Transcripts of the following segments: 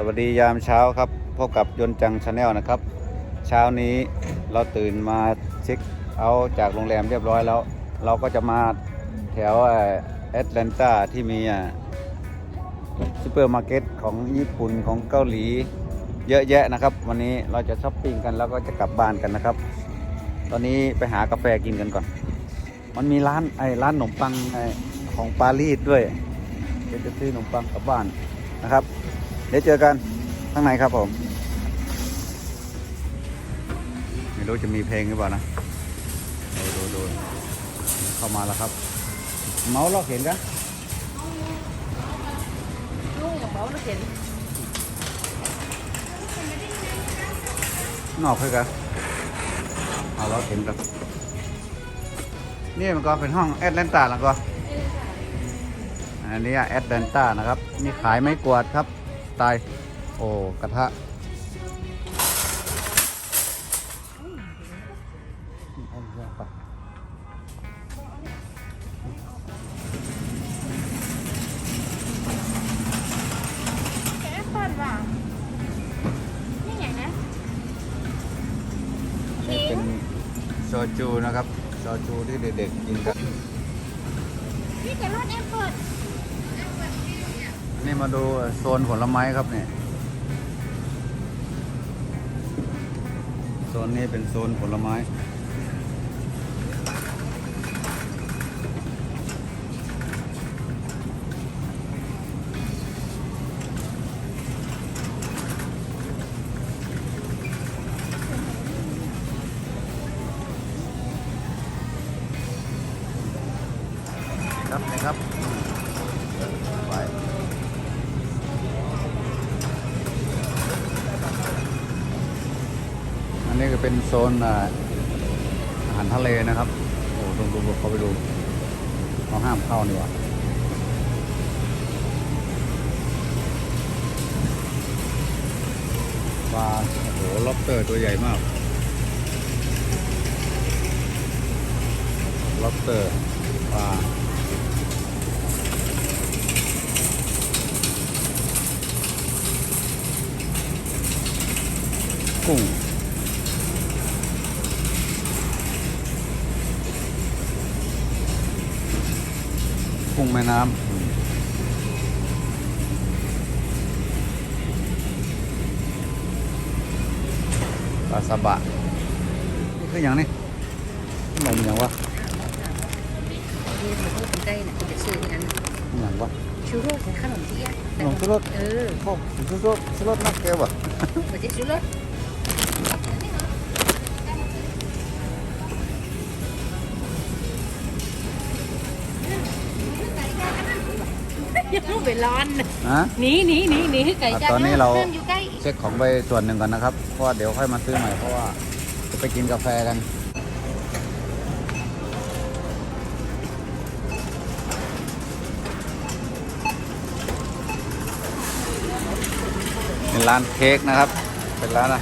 สวัสดียามเช้าครับพบกับยนจังชาแนลนะครับ เช้านี้เราตื่นมาเช็คเอาจากโรงแรมเรียบร้อยแล้ว เราก็จะมาแถวแอตแลนตาที่มีซูเปอร์มาร์เก็ตของญี่ปุ่นของเกาหลี เยอะแยะนะครับ วันนี้เราจะช้อปปิ้งกันแล้วก็จะกลับบ้านกันนะครับ ตอนนี้ไปหากาแฟกินกันก่อน มันมีร้านไอ้ร้านขนมปังไอ้ของปารีสด้วยเดี๋ยวจะซื้อขนมปังกลับบ้านนะครับ เดี๋ยวเจอกันข้างในครับผม ไม่รู้จะมีเพลงหรือเปล่านะดูดูดูเข้ามาแล้วครับ เมาส์เราเห็นกันลูกอย่างเบาเราเห็นนอกเพื่อกันเอาเราเห็นกันนี่มันก็เป็นห้องแอตแลนตาแล้วก็อันนี้แอตแลนตานะครับมีขายไม้กวาดครับ สไตล์โอ้ กระทะแค่เปิดว่ะนี่ไงนะนี่เป็นโซจูนะครับ โซจูที่เด็กๆกินกัน นี่จะรอดแอปเปิล นี่มาดูโซนผลไม้ครับเนี่ยโซนนี้เป็นโซนผลไม้ ครับนะครับไป นี้ก็เป็นโซนอาหารทะเลนะครับ โอ้ดูดูเขาไปดูเขาห้ามเข้านี่ว่าปลาโอ้โหล็อบสเตอร์ตัวใหญ่มากล็อบสเตอร์ปลากุ้ง กุ้งแม่น้ำปลาซาบะนี่คืออย่างนี้ขนมอย่างวะนี่มันต้องเป็นใกล้นะจะซื้ออันอย่างวะชูโรสขนมเตี้ยขนมชูรสเออโอ้ชุดรสชุดรสนักเกวะมันจะชูโรส ไม่ไปร้อนนะฮะ หนีหนีหนีหนีไก่จ้าตอนนี้เราห้มอยู่ใกล้เช็คของไปส่วนหนึ่งก่อนนะครับ เพราะว่าเดี๋ยวค่อยมาซื้อใหม่เพราะว่าจะไปกินกาแฟกัน เป็นร้านเค้กนะครับ เป็นร้านอะ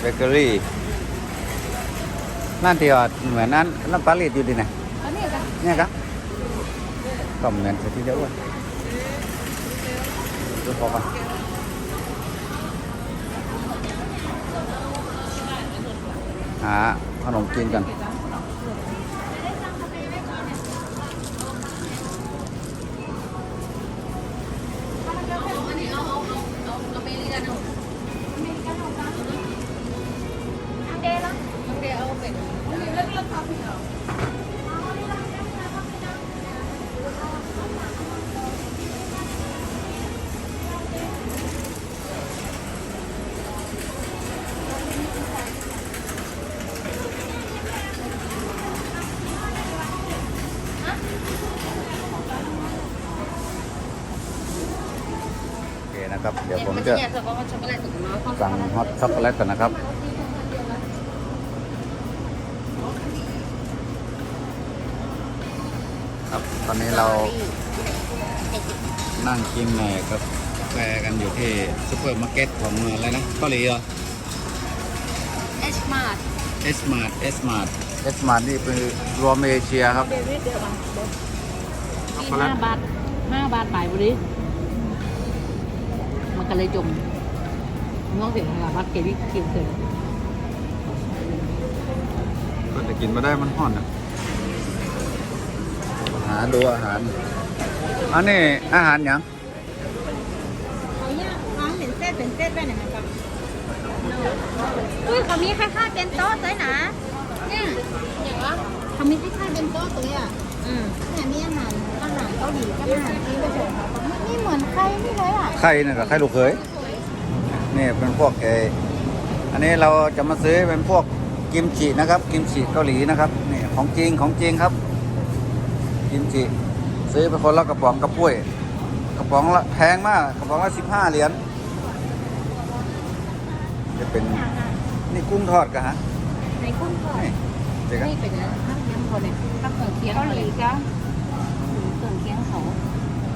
เบเกอรี่ร้านที่ว่าเหมือนนั้นร้านปารีสอยู่ดีนะอันนี้จ้ะเนี่ยครับก็เหมือนที่เดียวกันดู พอปะหาขนมกินกัน จะเนี่ยจะบอกว่าช็อกโกแลตตกน้อยสั่งฮอตช็อกโกแลตก่อนนะครับ ครับตอนนี้เรานั่งกินแหนกกาแฟกันอยู่ที่ซูเปอร์มาร์เก็ตของอะไรนะเกาหลีเหรอเอชมาร์ทเอสมาร์ทเอสมาร์ทเอสมาร์ทนี่เป็นรวมเอเชียครับเดวิดเดี๋ยวมาช็อกโกมีแลตห้าบาทห้าบาทไปบุรี มันกันเลยจมมองเสียงอะไรวัดเกวิเกียงเกินก็จะกินมาได้มันห่อนอะหาดูอาหาร อันนี้อาหารหยัง เขาเนี่ยน้องเป็นเส้นเป็นเส้นไปไหนครับอุ้ยเขามีคล้ายๆเป็นโต๊ะด้วยนะเนี่ยอย่างวะเขามีคล้ายๆเป็นโต๊ะตัวอะอืมเนี่ยมีอาหารอาหารเกาหลีกับอาหารจีนผสมนี่ เหมือนไข่นี่เลยอะไข่นี่กับไข่ลูกเขยนี่เป็นพวกเอออันนี้เราจะมาซื้อเป็นพวกกิมจินะครับ กิมจิเกาหลีนะครับนี่ของจริงของจริงครับ กิมจิซื้อไปคนละกระป๋องกระปุ้ยกระป๋องละแพงมากกระป๋องละสิบห้าเหรียญจะเป็นนี่กุ้งทอดกันฮะในกุ้งทอดนี่เจ๊กันนี่เป็นข้าวเคียงคนเนี่ยข้าวเคียงเกาหลีจ้ะ เครื่องเคียงเขา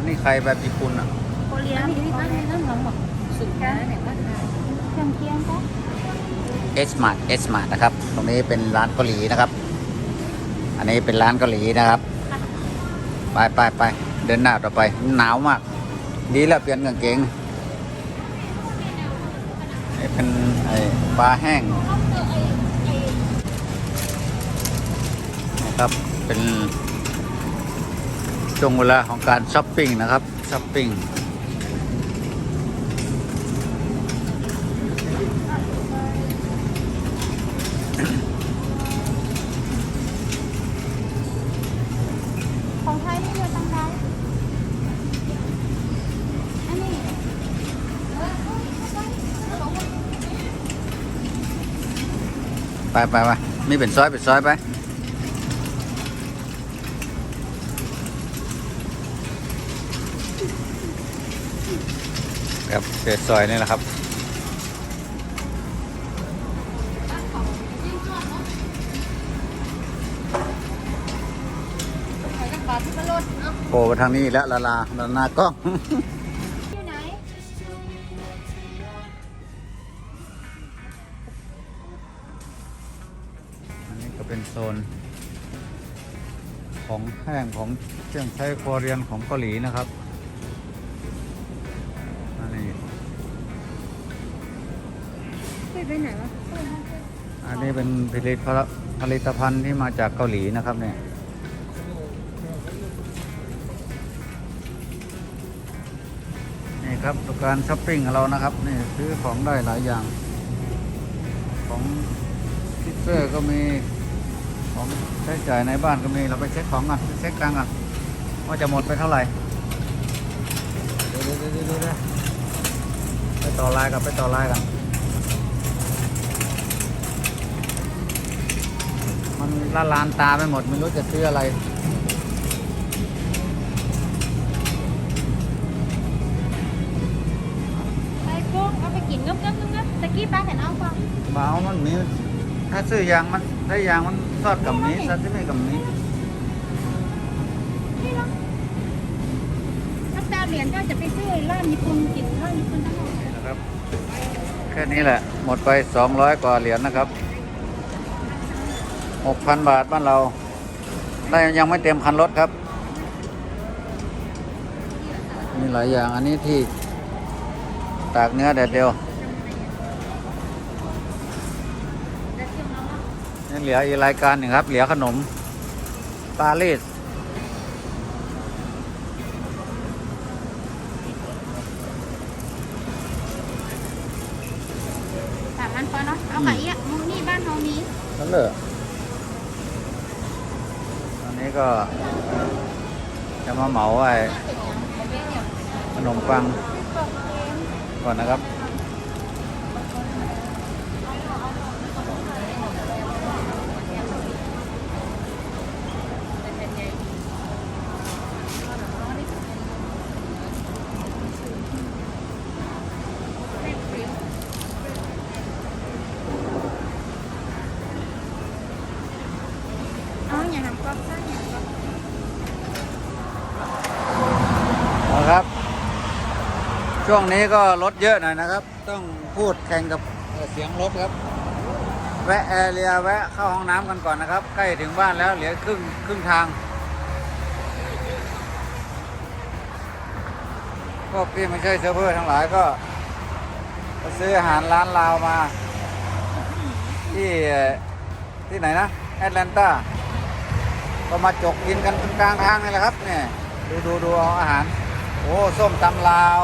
นี่ไข่แบบญี่ปุ่นอะโคเรียอันนี้ที่ตั้งนี่นั่นเราหมดสุดนะเนี่ยว่าเครื่องเคียงจ้ะเอสมาร์ทเอสมาร์ทนะครับ ตรงนี้เป็นร้านเกาหลีนะครับ อันนี้เป็นร้านเกาหลีนะครับ ไปไปไปเดินหน้าต่อไป หนาวมาก ดีแล้วเปลี่ยนกางเกงนี่เป็นไอ้ปลาแห้งนะครับ เป็น ช่วงเวลาของการช้อปปิ้งนะครับช้อปปิ้งของไทยนี่อยู่ตรงไหนอันนี้ไปไปไปมีเป็นซอยเป็นซอยไป ครับเศษซอยนี่แหละครับใส่กระเป๋าที่กระโดดเนาะโผล่มาทางนี้แล้วละลาละนากล้องอยู่ไหนอันนี้ก็เป็นโซน ของแห้งของเครื่องใช้ครัวเรือนของเกาหลีนะครับ เป็นผลิตภัณฑ์ผลิตภัณฑ์ที่มาจากเกาหลีนะครับเนี่ยนี่ครับการช้อปปิ้งของเรานะครับนี่ซื้อของได้หลายอย่าง ของพิเซอร์ก็มีของใช้จ่ายในบ้านก็มีเราไปเช็คของกันเช็คตังกันว่าจะหมดไปเท่าไหร่เดี๋ยวเดี๋ยวเดี๋ยวเดี๋ยวเดี๋ยวไปต่อไลน์กันไปต่อไลน์กัน มันละลานตาไปหมดไม่รู้จะซื้ออะไรไอ้กุ้งเอาไปกินงึบงึบงึบงึบตะกี้ป้าเห็นเอาเปล่าเบามันมีถ้าซื้อยางมันถ้ายางมันทอดกับนี้ซาซิมิกับนี้นี่เนาะถ้าแปดเหรียญก็จะไปซื้อร้านญี่ปุ่นกินร้านญี่ปุ่นทั้งหมดนี่นะครับ แค่นี้แหละ หมดไป 200 กว่าเหรียญนะครับ 6,000 บาทบ้านเรา ได้ยังไม่เต็มคันรถครับ มีหลายอย่างอันนี้ที่ตากเนื้อแดดเดียวนี่เหลืออีกรายการหนึ่งครับ เหลือขนมปารีสส นนี้ก็จะมาเหมาไอ้ขนมปังก่อนนะครับเอาอย่าทำก๊อกซ่าอย่าทำก๊อก นะครับ ช่วงนี้ก็รถเยอะหน่อยนะครับ ต้องพูดแข่งกับเสียงรถครับ แวะแอเรียแวะเข้าห้องน้ำกันก่อนนะครับ ใกล้ถึงบ้านแล้วเหลือครึ่งครึ่งทาง พวกที่ไม่ใช่เซิร์ฟเวอร์ทั้งหลายก็ซื้ออาหารร้านลาวมา ที่ที่ไหนนะแอตแลนตาก็มาจกกินกันกลางทางนี่แหละครับเนี่ยดูดูดูเอาอาหาร โอ้ ส้มตำลาว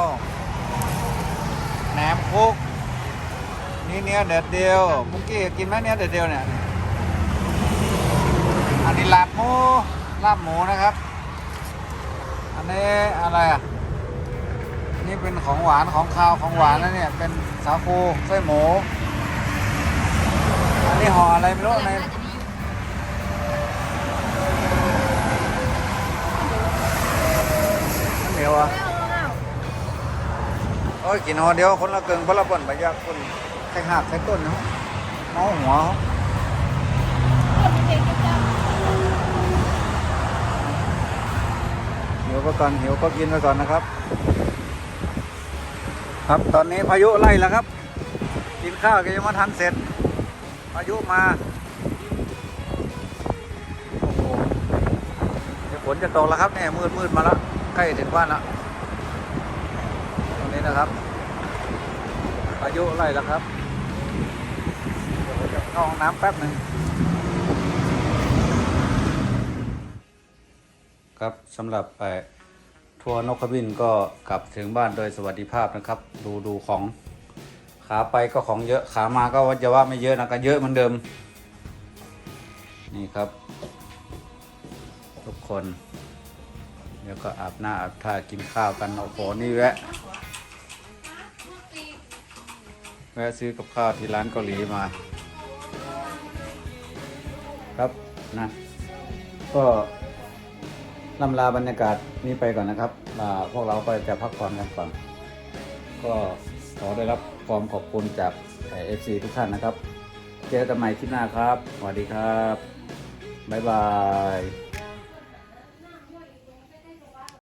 แหนมคุกนี่เนื้อเด็ดเดียวมุกกี้กินไหมเนื้อเด็ดเดียวเนี่ยอันนี้ลาบหมูลาบหมูนะครับ อันนี้อะไรอะนี่เป็นของหวานของคาวของหวานแล้วเนี่ยเป็นสาคูไส้หมู อันนี้ห่ออะไรไม่รู้ในเหนียวอะโอ้ ยกินหอเดียวคนละเกิงคนละป่นไปยากคนใส่หักใส่ต้นเนาะเมาหัวเขาหิวก็ก่อนหิวก็กินไปก่อนนะครับ ครับตอนนี้พายุไล่แล้วครับ กินข้าวก็ยังม่ทันเสร็จ พายุมาโอ้โหฝนจะตกแล้วครับเนี่ยมืดมืดมาแล้วใกล้ถึงบ้านแล้ว นะครับพายุไล่แล้วครับเดี๋ยวจะเข้าห้องน้ำแป๊บหนึ่งครับสำหรับไปทัวร์นกขบินก็กลับถึงบ้านโดยสวัสดิภาพนะครับ ดูดูของขาไปก็ของเยอะขามาก็ว่าจะว่าไม่เยอะนะก็เยอะเหมือนเดิม นี่ครับ ทุกคน เดี๋ยวก็อาบหน้าอาบท่ากินข้าวกันโอ้โหนี่แวะ แวะซื้อกับข้าวที่ร้านเกาหลีมา ครับนะ ก็ลำลาบรรยากาศนี้ไปก่อนนะครับพวกเราก็จะพักผ่อนกันก่อนก็ขอได้รับความขอบคุณจากเอฟซีทุกท่านนะครับ เจอกันใหม่คลิปหน้าครับ สวัสดีครับ บ๊ายบาย